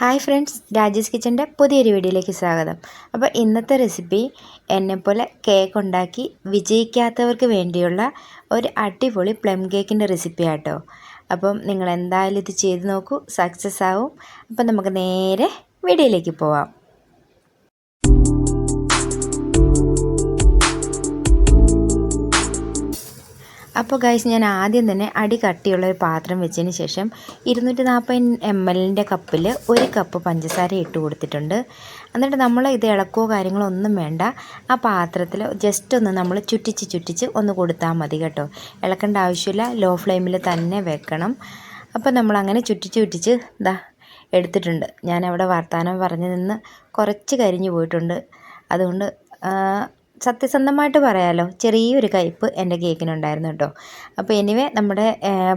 Hi friends Rajesh കിച്ചന്റെ പുതിയൊരു വീഡിയോയിലേക്ക് സ്വാഗതം. അപ്പോൾ ഇന്നത്തെ റെസിപ്പി എന്നെപ്പോലെ കേക്ക് ഉണ്ടാക്കി വിജയിക്കാത്തവർക്ക് വേണ്ടിയുള്ള ഒരു അടിപൊളി പ്ലം കേക്കിന്റെ റെസിപ്പി ആട്ടോ. അപ്പം നിങ്ങൾ എന്തായാലും ഇത് ചെയ്ത് നോക്കൂ സക്സസ് ആവും. അപ്പം നമുക്ക് നേരെ വീഡിയോയിലേക്ക് പോവാം. അപ്പോൾ ഗൈസ് ഞാൻ ആദ്യം തന്നെ അടി കട്ടിയുള്ള ഒരു പാത്രം വെച്ചതിന് ശേഷം ഇരുന്നൂറ്റി നാൽപ്പത് എം എല്ലിന്റെ കപ്പിൽ ഒരു കപ്പ് പഞ്ചസാര ഇട്ട് കൊടുത്തിട്ടുണ്ട്. എന്നിട്ട് നമ്മൾ ഇത് ഇളക്കോ കാര്യങ്ങളോ ഒന്നും വേണ്ട. ആ പാത്രത്തിൽ ജസ്റ്റ് ഒന്ന് നമ്മൾ ചുറ്റിച്ച് ചുറ്റിച്ച് ഒന്ന് കൊടുത്താൽ മതി കേട്ടോ. ഇളക്കേണ്ട ആവശ്യമില്ല. ലോ ഫ്ലെയിമിൽ തന്നെ വെക്കണം. അപ്പോൾ നമ്മൾ അങ്ങനെ ചുറ്റിച്ച് ചുറ്റിച്ച് ഇതാ എടുത്തിട്ടുണ്ട്. ഞാനവിടെ വർത്തമാനം പറഞ്ഞു നിന്ന് കുറച്ച് കരിഞ്ഞു പോയിട്ടുണ്ട്. അതുകൊണ്ട് സത്യസന്ധമായിട്ട് പറയാമല്ലോ ചെറിയൊരു കയ്പ്പ് എന്റെ കേക്കിനുണ്ടായിരുന്നു കേട്ടോ. അപ്പോൾ എനിവേ നമ്മുടെ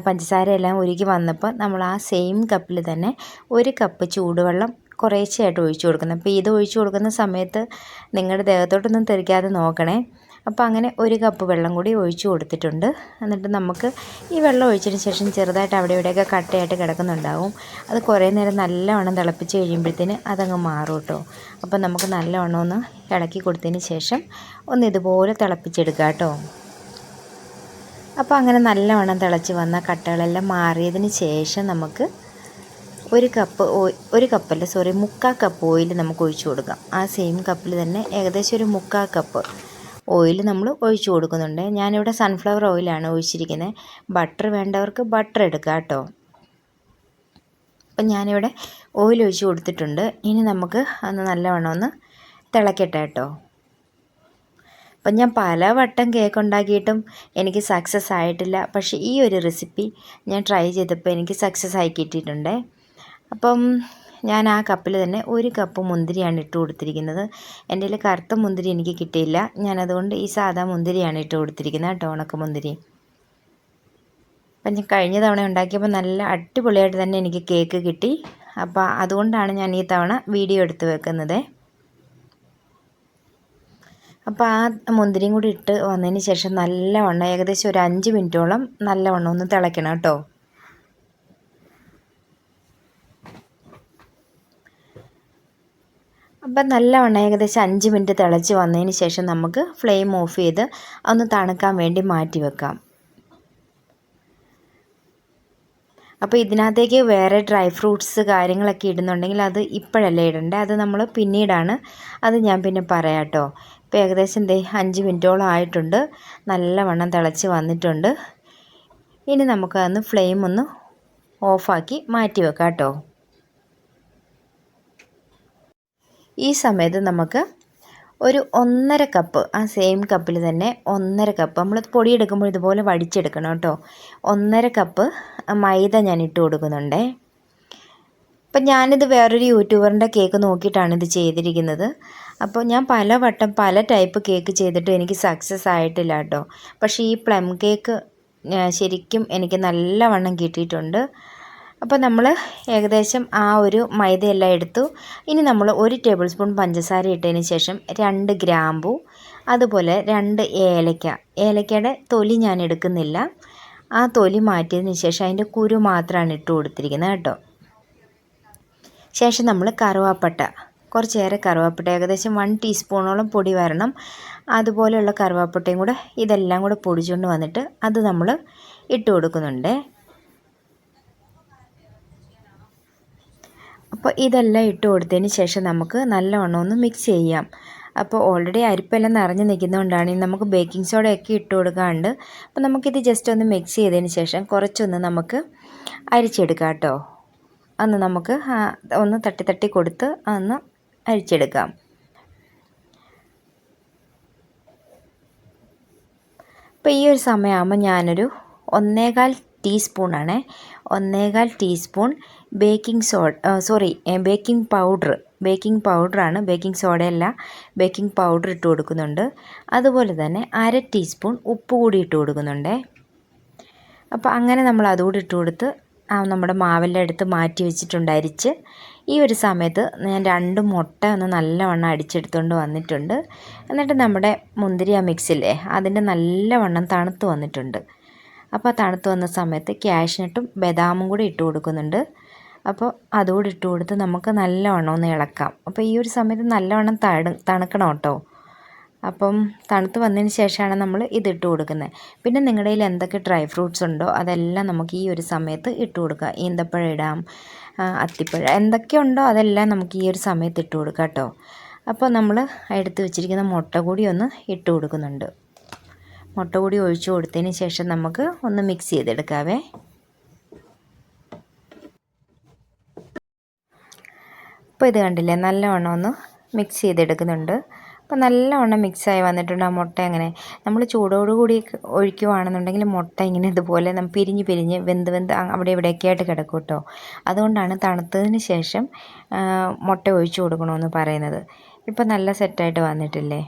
പഞ്ചസാര എല്ലാം ഉരുകി വന്നപ്പോൾ നമ്മൾ ആ സെയിം കപ്പിൽ തന്നെ ഒരു കപ്പ് ചൂടുവെള്ളം കുറേശ്ശെയായിട്ട് ഒഴിച്ചു കൊടുക്കുന്നത് അപ്പോൾ ഇത് ഒഴിച്ചു കൊടുക്കുന്ന സമയത്ത് നിങ്ങളുടെ ദേഹത്തോട്ടൊന്നും തെറിക്കാതെ നോക്കണേ. അപ്പോൾ അങ്ങനെ ഒരു കപ്പ് വെള്ളം കൂടി ഒഴിച്ചു കൊടുത്തിട്ടുണ്ട്. എന്നിട്ട് നമുക്ക് ഈ വെള്ളം ഒഴിച്ചതിന് ശേഷം ചെറുതായിട്ട് അവിടെ ഇവിടെയൊക്കെ കട്ടയായിട്ട് കിടക്കുന്നുണ്ടാവും. അത് കുറേ നേരം നല്ലവണ്ണം തിളപ്പിച്ച് കഴിയുമ്പോഴത്തേന് അതങ്ങ് മാറും കേട്ടോ. അപ്പോൾ നമുക്ക് നല്ലവണ്ണം ഒന്ന് ഇളക്കി കൊടുത്തതിന് ശേഷം ഒന്ന് ഇതുപോലെ തിളപ്പിച്ചെടുക്കുക കേട്ടോ. അപ്പോൾ അങ്ങനെ നല്ലവണ്ണം തിളച്ച് വന്ന കട്ടകളെല്ലാം മാറിയതിന് ശേഷം നമുക്ക് ഒരു കപ്പ് ഒരു കപ്പല്ല സോറി മുക്കാൽ കപ്പ് ഓയിൽ നമുക്ക് ഒഴിച്ചു കൊടുക്കാം. ആ സെയിം കപ്പിൽ തന്നെ ഏകദേശം ഒരു മുക്കാൽ കപ്പ് ഓയിൽ നമ്മൾ ഒഴിച്ചു കൊടുക്കുന്നുണ്ട്. ഞാനിവിടെ സൺഫ്ലവർ ഓയിലാണ് ഒഴിച്ചിരിക്കുന്നത്. ബട്ടർ വേണ്ടവർക്ക് ബട്ടർ എടുക്കുക കേട്ടോ. അപ്പം ഞാനിവിടെ ഓയിൽ ഒഴിച്ചു കൊടുത്തിട്ടുണ്ട്. ഇനി നമുക്ക് ഒന്ന് നല്ലവണ്ണം ഒന്ന് തിളക്കട്ടെ കേട്ടോ. അപ്പം ഞാൻ പല വട്ടം കേക്ക് ഉണ്ടാക്കിയിട്ടും എനിക്ക് സക്സസ് ആയിട്ടില്ല. പക്ഷേ ഈ ഒരു റെസിപ്പി ഞാൻ ട്രൈ ചെയ്തപ്പോൾ എനിക്ക് സക്സസ് ആയി കിട്ടിയിട്ടുണ്ട്. അപ്പം ഞാൻ ആ കപ്പിൽ തന്നെ ഒരു കപ്പ് മുന്തിരിയാണ് ഇട്ട് കൊടുത്തിരിക്കുന്നത്. എന്റെ കയ്യിൽ കറുത്ത മുന്തിരി എനിക്ക് കിട്ടിയില്ല. ഞാനതുകൊണ്ട് ഈ സാധാ മുന്തിരിയാണ് ഇട്ട് കൊടുത്തിരിക്കുന്നത് കേട്ടോ ഉണക്ക മുന്തിരി. അപ്പം ഞാൻ കഴിഞ്ഞ തവണ ഉണ്ടാക്കിയപ്പോൾ നല്ല അടിപൊളിയായിട്ട് തന്നെ എനിക്ക് കേക്ക് കിട്ടി. അപ്പോൾ അതുകൊണ്ടാണ് ഞാൻ ഈ തവണ വീഡിയോ എടുത്ത് വെക്കുന്നത്. അപ്പോൾ ആ മുന്തിരിയും കൂടി ഇട്ട് വന്നതിന് ശേഷം നല്ലവണ്ണം ഏകദേശം ഒരു അഞ്ച് മിനിറ്റോളം നല്ലവണ്ണം ഒന്ന് തിളയ്ക്കണം കേട്ടോ. അപ്പം നല്ലവണ്ണം ഏകദേശം അഞ്ച് മിനിറ്റ് തിളച്ച് വന്നതിന് ശേഷം നമുക്ക് ഫ്ലെയിം ഓഫ് ചെയ്ത് ഒന്ന് തണുക്കാൻ വേണ്ടി മാറ്റി വെക്കാം. അപ്പോൾ ഇതിനകത്തേക്ക് വേറെ ഡ്രൈ ഫ്രൂട്ട്സ് കാര്യങ്ങളൊക്കെ ഇടുന്നുണ്ടെങ്കിൽ അത് ഇപ്പോഴല്ലേ ഇടണ്ടേ? അത് നമ്മൾ പിന്നീടാണ് അത് ഞാൻ പിന്നെ പറയാം കേട്ടോ ഇപ്പോൾ ഏകദേശം ദേ അഞ്ച് മിനിറ്റോളം ആയിട്ടുണ്ട്. നല്ലവണ്ണം തിളച്ച് വന്നിട്ടുണ്ട്. ഇനി നമുക്കതൊന്ന് ഫ്ലെയിം ഒന്ന് ഓഫാക്കി മാറ്റി വെക്കാം കേട്ടോ ഈ സമയത്ത് നമുക്ക് ഒരു ഒന്നര കപ്പ് ആ സെയിം കപ്പിൽ തന്നെ ഒന്നര കപ്പ് നമ്മൾ പൊടിയെടുക്കുമ്പോൾ ഇതുപോലെ വടിച്ചെടുക്കണം കേട്ടോ. ഒന്നര കപ്പ് മൈദ ഞാൻ ഇട്ട് കൊടുക്കുന്നുണ്ടേ. അപ്പം ഞാനിത് വേറൊരു യൂട്യൂബറിന്റെ കേക്ക് നോക്കിയിട്ടാണ് ഇത് ചെയ്തിരിക്കുന്നത്. അപ്പോൾ ഞാൻ പല വട്ടം പല ടൈപ്പ് കേക്ക് ചെയ്തിട്ടും എനിക്ക് സക്സസ് ആയിട്ടില്ല കേട്ടോ. പക്ഷേ ഈ പ്ലം കേക്ക് ശരിക്കും എനിക്ക് നല്ലവണ്ണം കിട്ടിയിട്ടുണ്ട്. അപ്പോൾ നമ്മൾ ഏകദേശം ആ ഒരു മൈദയെല്ലാം എടുത്തു. ഇനി നമ്മൾ ഒരു ടേബിൾ സ്പൂൺ പഞ്ചസാര ഇട്ടതിന് ശേഷം രണ്ട് ഗ്രാമ്പു അതുപോലെ രണ്ട് ഏലക്ക. ഏലക്കയുടെ തൊലി ഞാൻ എടുക്കുന്നില്ല. ആ തൊലി മാറ്റിയതിന് ശേഷം അതിന്റെ കുരു മാത്രമാണ് ഇട്ട് കൊടുത്തിരിക്കുന്നത് കേട്ടോ. ശേഷം നമ്മൾ കറുവാപ്പട്ട. കുറച്ചേറെ കറുവാപ്പട്ട ഏകദേശം വൺ ടീസ്പൂണോളം പൊടി വരണം. അതുപോലെയുള്ള കറുവാപ്പട്ടയും കൂടെ ഇതെല്ലാം കൂടെ പൊടിച്ചുകൊണ്ട് വന്നിട്ട് അത് നമ്മൾ ഇട്ട് കൊടുക്കുന്നുണ്ട്. അപ്പോൾ ഇതെല്ലാം ഇട്ട് കൊടുത്തതിന് ശേഷം നമുക്ക് നല്ലവണ്ണം ഒന്ന് മിക്സ് ചെയ്യാം. അപ്പോൾ ഓൾറെഡി അരിപ്പെല്ലാം നിറഞ്ഞ് നിൽക്കുന്നതുകൊണ്ടാണ് നമുക്ക് ബേക്കിംഗ് സോഡയൊക്കെ ഇട്ട് കൊടുക്കാണ്ട് അപ്പോൾ നമുക്കിത് ജസ്റ്റ് ഒന്ന് മിക്സ് ചെയ്തതിന് ശേഷം കുറച്ചൊന്ന് നമുക്ക് അരിച്ചെടുക്കാം കേട്ടോ. അന്ന് നമുക്ക് ഒന്ന് തട്ടി തട്ടി കൊടുത്ത് അന്ന് അരിച്ചെടുക്കാം. അപ്പോൾ ഈ ഒരു സമയമാകുമ്പോൾ ഞാനൊരു ഒന്നേകാൽ ടീസ്പൂണാണ്. ഒന്നേകാൽ teaspoon baking soda sorry baking powder baking പൗഡറാണ്. ബേക്കിംഗ് സോഡയല്ല ബേക്കിംഗ് പൗഡർ ഇട്ട് കൊടുക്കുന്നുണ്ട്. അതുപോലെ തന്നെ അര ടീസ്പൂൺ ഉപ്പ് കൂടി ഇട്ട് കൊടുക്കുന്നുണ്ട്. അപ്പോൾ അങ്ങനെ നമ്മൾ അതുകൂടി ഇട്ട് കൊടുത്ത് നമ്മുടെ മാവെല്ലാം എടുത്ത് മാറ്റി വെച്ചിട്ടുണ്ട് അരിച്ച്. ഈ ഒരു സമയത്ത് ഞാൻ രണ്ട് മുട്ട ഒന്ന് നല്ലവണ്ണം അടിച്ചെടുത്തുകൊണ്ട് വന്നിട്ടുണ്ട്. എന്നിട്ട് നമ്മുടെ മുന്തിരി ആ മിക്സില്ലേ അതിന്റെ നല്ലവണ്ണം തണുത്ത് വന്നിട്ടുണ്ട്. അപ്പോൾ തണുത്ത് വന്ന സമയത്ത് ക്യാഷ്നട്ടും ബദാമും കൂടി ഇട്ട് കൊടുക്കുന്നുണ്ട്. അപ്പോൾ അതുകൂടി ഇട്ട് കൊടുത്ത് നമുക്ക് നല്ലവണ്ണം ഒന്ന് ഇളക്കാം. അപ്പോൾ ഈ ഒരു സമയത്ത് നല്ലവണ്ണം തണു തണുക്കണം കേട്ടോ. അപ്പം തണുത്ത് വന്നതിന് ശേഷമാണ് നമ്മൾ ഇതിട്ട് കൊടുക്കുന്നത് പിന്നെ നിങ്ങളുടെ കയ്യിൽ എന്തൊക്കെ ഡ്രൈ ഫ്രൂട്ട്സ് ഉണ്ടോ അതെല്ലാം നമുക്ക് ഈ ഒരു സമയത്ത് ഇട്ട് കൊടുക്കുക ഈന്തപ്പഴം ഇടാം അത്തിപ്പഴം എന്തൊക്കെ ഉണ്ടോ അതെല്ലാം നമുക്ക് ഈ ഒരു സമയത്ത് ഇട്ട് കൊടുക്കാം കേട്ടോ. അപ്പോൾ നമ്മൾ എടുത്ത് വെച്ചിരിക്കുന്ന മുട്ട കൂടി ഒന്ന് ഇട്ട് കൊടുക്കുന്നുണ്ട്. മുട്ട കൂടി ഒഴിച്ചു കൊടുത്തതിന് ശേഷം നമുക്ക് ഒന്ന് മിക്സ് ചെയ്തെടുക്കാവേ. ഇപ്പോൾ ഇത് കണ്ടില്ലേ നല്ലവണ്ണം ഒന്ന് മിക്സ് ചെയ്തെടുക്കുന്നുണ്ട്. അപ്പോൾ നല്ലവണ്ണം മിക്സായി വന്നിട്ടുണ്ട് ആ മുട്ട അങ്ങനെ നമ്മൾ ചൂടോടുകൂടി ഒഴിക്കുവാണെന്നുണ്ടെങ്കിൽ മുട്ട ഇങ്ങനെ ഇതുപോലെ പിരിഞ്ഞ് പിരിഞ്ഞ് വെന്ത് വെന്ത് അവിടെ ഇവിടെയൊക്കെ ആയിട്ട് കിടക്കും കേട്ടോ. അതുകൊണ്ടാണ് തണുത്തതിന് ശേഷം മുട്ട ഒഴിച്ചു കൊടുക്കണമെന്ന് പറയുന്നത്. ഇപ്പോൾ നല്ല സെറ്റായിട്ട് വന്നിട്ടില്ലേ.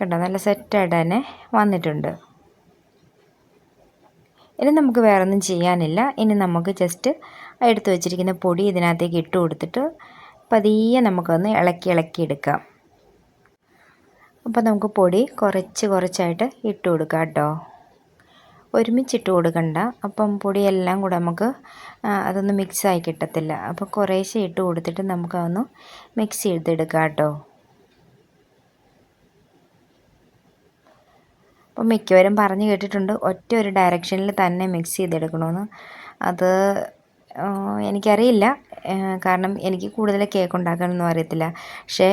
കണ്ടോ? നല്ല സെറ്റായിട്ട് തന്നെ വന്നിട്ടുണ്ട്. ഇനി നമുക്ക് വേറെ ഒന്നും ചെയ്യാനില്ല. ഇനി നമുക്ക് ജസ്റ്റ് എടുത്തു വെച്ചിരിക്കുന്ന പൊടി ഇതിനകത്തേക്ക് ഇട്ട് കൊടുത്തിട്ട് പതിയെ നമുക്കൊന്ന് ഇളക്കി ഇളക്കി എടുക്കാം. അപ്പോൾ നമുക്ക് പൊടി കുറച്ച് കുറച്ചായിട്ട് ഇട്ട് കൊടുക്കാം കേട്ടോ. ഒരുമിച്ചിട്ട് കൊടുക്കണ്ട. അപ്പം പൊടിയെല്ലാം കൂടെ നമുക്ക് അതൊന്ന് മിക്സായി കിട്ടത്തില്ല. അപ്പോൾ കുറേശ്ശെ ഇട്ട് കൊടുത്തിട്ട് നമുക്കതൊന്ന് മിക്സ് ചെയ്തെടുക്കാം കേട്ടോ. അപ്പം മിക്കവരും പറഞ്ഞു കേട്ടിട്ടുണ്ട് ഒറ്റ ഒരു ഡയറക്ഷനിൽ തന്നെ മിക്സ് ചെയ്തെടുക്കണമെന്ന് അത് എനിക്കറിയില്ല. കാരണം എനിക്ക് കൂടുതൽ കേക്ക് ഉണ്ടാക്കാനൊന്നും അറിയത്തില്ല. പക്ഷേ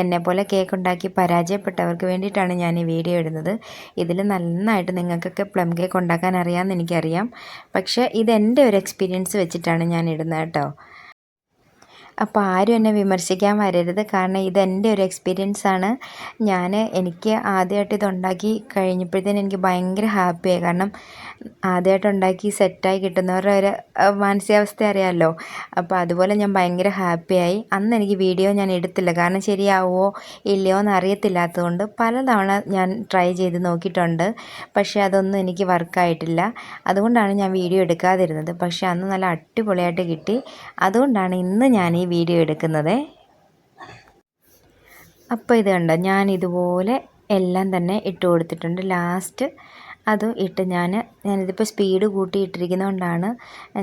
എന്നെപ്പോലെ കേക്ക് ഉണ്ടാക്കി പരാജയപ്പെട്ടവർക്ക് വേണ്ടിയിട്ടാണ് ഞാൻ ഈ വീഡിയോ ഇടുന്നത്. ഇതിൽ നന്നായിട്ട് നിങ്ങൾക്കൊക്കെ പ്ലം കേക്ക് ഉണ്ടാക്കാൻ അറിയാമെന്ന് എനിക്കറിയാം. പക്ഷേ ഇതെന്റെ ഒരു എക്സ്പീരിയൻസ് വെച്ചിട്ടാണ് ഞാൻ ഇടുന്നത് കേട്ടോ. അപ്പോൾ ആരും എന്നെ വിമർശിക്കാൻ വരരുത്. കാരണം ഇത് ഇതെന്റെ ഒരു എക്സ്പീരിയൻസ് ആണ്. ഞാൻ എനിക്ക് ആദ്യമായിട്ട് ഇതുണ്ടാക്കി കഴിഞ്ഞപ്പോഴത്തേന് എനിക്ക് ഭയങ്കര ഹാപ്പിയായി കാരണം ആദ്യമായിട്ട് ഉണ്ടാക്കി സെറ്റായി കിട്ടുന്നവരുടെ ഒരു മാനസികാവസ്ഥ അറിയാമല്ലോ അപ്പോൾ അതുപോലെ ഞാൻ ഭയങ്കര ഹാപ്പിയായി അന്ന് എനിക്ക് വീഡിയോ ഞാൻ എടുത്തില്ല. കാരണം ശരിയാവുമോ ഇല്ലയോ എന്ന് അറിയത്തില്ലാത്തതുകൊണ്ട് പലതവണ ഞാൻ ട്രൈ ചെയ്ത് നോക്കിയിട്ടുണ്ട്. പക്ഷേ അതൊന്നും എനിക്ക് വർക്കായിട്ടില്ല അതുകൊണ്ടാണ് ഞാൻ വീഡിയോ എടുക്കാതിരുന്നത്. പക്ഷേ അന്ന് നല്ല അടിപൊളിയായിട്ട് കിട്ടി. അതുകൊണ്ടാണ് ഇന്ന് ഞാൻ ഈ വീഡിയോ എടുക്കുന്നത്. അപ്പോൾ ഇത് കണ്ടോ ഞാൻ ഇതുപോലെ എല്ലാം തന്നെ ഇട്ട് കൊടുത്തിട്ടുണ്ട്. ലാസ്റ്റ് അത് ഇട്ട് ഞാൻ ഞാനിതിപ്പോൾ സ്പീഡ് കൂട്ടി ഇട്ടിരിക്കുന്നതുകൊണ്ടാണ്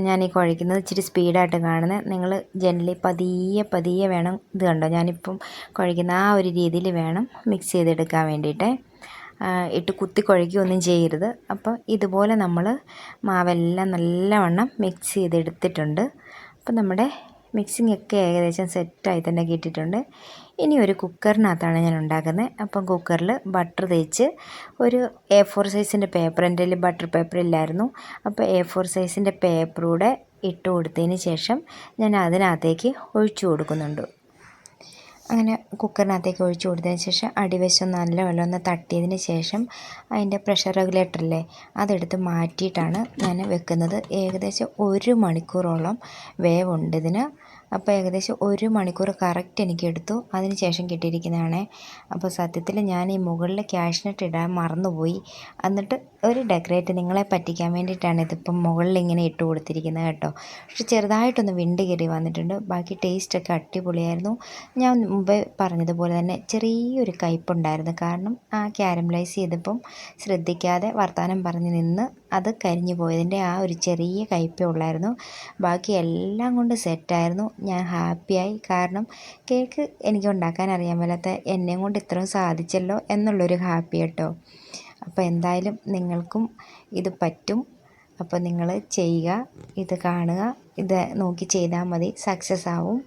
ഞാൻ ഈ കുഴയ്ക്കുന്നത്. ഇച്ചിരി സ്പീഡായിട്ട് കാണുന്നത് നിങ്ങൾ ജനലി പതിയെ പതിയെ വേണം ഇത് കണ്ടോ. ഞാനിപ്പം കുഴയ്ക്കുന്ന ആ ഒരു രീതിയിൽ വേണം മിക്സ് ചെയ്തെടുക്കാൻ വേണ്ടിയിട്ട്. ഇട്ട് കുത്തി കുഴയ്ക്കുകയൊന്നും ചെയ്യരുത്. അപ്പോൾ ഇതുപോലെ നമ്മൾ മാവെല്ലാം നല്ലവണ്ണം മിക്സ് ചെയ്തെടുത്തിട്ടുണ്ട്. അപ്പോൾ നമ്മുടെ മിക്സിംഗ് ഒക്കെ ഏകദേശം സെറ്റായി തന്നെ കിട്ടിയിട്ടുണ്ട്. ഇനി ഒരു കുക്കറിനകത്താണ് ഞാൻ ഉണ്ടാക്കുന്നത്. അപ്പം കുക്കറിൽ ബട്ടർ തേച്ച് ഒരു എ ഫോർ സൈസിന്റെ പേപ്പർ എന്റെ കയ്യിൽ ബട്ടർ പേപ്പർ ഇല്ലായിരുന്നു. അപ്പോൾ എ ഫോർ സൈസിന്റെ പേപ്പറൂടെ ഇട്ട് കൊടുത്തതിന് ശേഷം ഞാൻ അതിനകത്തേക്ക് ഒഴിച്ചു കൊടുക്കുന്നുണ്ട്. അങ്ങനെ കുക്കറിനകത്തേക്ക് ഒഴിച്ചു കൊടുത്തതിന് ശേഷം അടിവശം നല്ലപോലെ ഒന്ന് തട്ടിയതിന് ശേഷം അതിന്റെ പ്രഷർ റെഗുലേറ്ററില്ലേ അതെടുത്ത് മാറ്റിയിട്ടാണ് ഞാൻ വെക്കുന്നത്. ഏകദേശം ഒരു മണിക്കൂറോളം വേവുണ്ട് ഇതിന്. അപ്പോൾ ഏകദേശം ഒരു മണിക്കൂർ കറക്റ്റ് എനിക്ക് എടുത്തു അതിന് ശേഷം കിട്ടിയിരിക്കുന്നതാണ്. അപ്പോൾ സത്യത്തിൽ ഞാൻ ഈ മുകളിൽ ക്യാഷ്നട്ട് ഇടാൻ മറന്നുപോയി. എന്നിട്ട് ഒരു ഡെക്കറേറ്റ് നിങ്ങളെ പറ്റിക്കാൻ വേണ്ടിയിട്ടാണ് ഇതിപ്പം മുകളിൽ ഇങ്ങനെ ഇട്ട് കൊടുത്തിരിക്കുന്നത് കേട്ടോ. പക്ഷെ ചെറുതായിട്ടൊന്ന് വിണ്ട് കയറി വന്നിട്ടുണ്ട്. ബാക്കി ടേസ്റ്റൊക്കെ അടിപൊളിയായിരുന്നു. ഞാൻ മുമ്പേ പറഞ്ഞതുപോലെ തന്നെ ചെറിയൊരു കയ്പുണ്ടായിരുന്നു. കാരണം ആ ക്യാരമലൈസ് ചെയ്തപ്പം ശ്രദ്ധിക്കാതെ വർത്തമാനം പറഞ്ഞ് നിന്ന് അത് കരിഞ്ഞു പോയതിന്റെ ആ ഒരു ചെറിയ കയ്പേ ഉള്ളായിരുന്നു. ബാക്കി എല്ലാം കൊണ്ട് സെറ്റായിരുന്നു. ഞാൻ ഹാപ്പിയായി. കാരണം കേക്ക് എനിക്ക് ഉണ്ടാക്കാൻ അറിയാൻ മേലാത്ത എന്നെയും കൊണ്ട് ഇത്രയും സാധിച്ചല്ലോ എന്നുള്ളൊരു ഹാപ്പി കേട്ടോ. അപ്പോൾ എന്തായാലും നിങ്ങൾക്കും ഇത് പറ്റും. അപ്പോൾ നിങ്ങൾ ചെയ്യുക ഇത് കാണുക ഇത് നോക്കി ചെയ്താൽ മതി. സക്സസ് ആവും.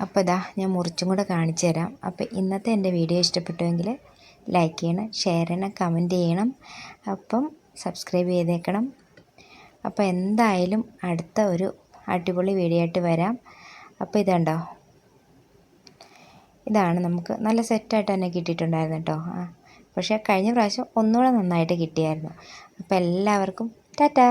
അപ്പോൾ ഇതാ ഞാൻ മുറിച്ചും കൂടെ കാണിച്ചു തരാം. അപ്പോൾ ഇന്നത്തെ എന്റെ വീഡിയോ ഇഷ്ടപ്പെട്ടുവെങ്കിൽ ലൈക്ക് ചെയ്യണം ഷെയർ ചെയ്യണം കമന്റ് ചെയ്യണം. അപ്പം സബ്സ്ക്രൈബ് ചെയ്തേക്കണം. അപ്പോൾ എന്തായാലും അടുത്ത ഒരു അടിപൊളി വീഡിയോ ആയിട്ട് വരാം. അപ്പോൾ ഇതുണ്ടോ? ഇതാണ് നമുക്ക് നല്ല സെറ്റായിട്ട് തന്നെ കിട്ടിയിട്ടുണ്ടായിരുന്നു കേട്ടോ. ആ പക്ഷേ കഴിഞ്ഞ പ്രാവശ്യം ഒന്നുകൂടെ നന്നായിട്ട് കിട്ടിയായിരുന്നു. അപ്പോൾ എല്ലാവർക്കും ടാറ്റാ!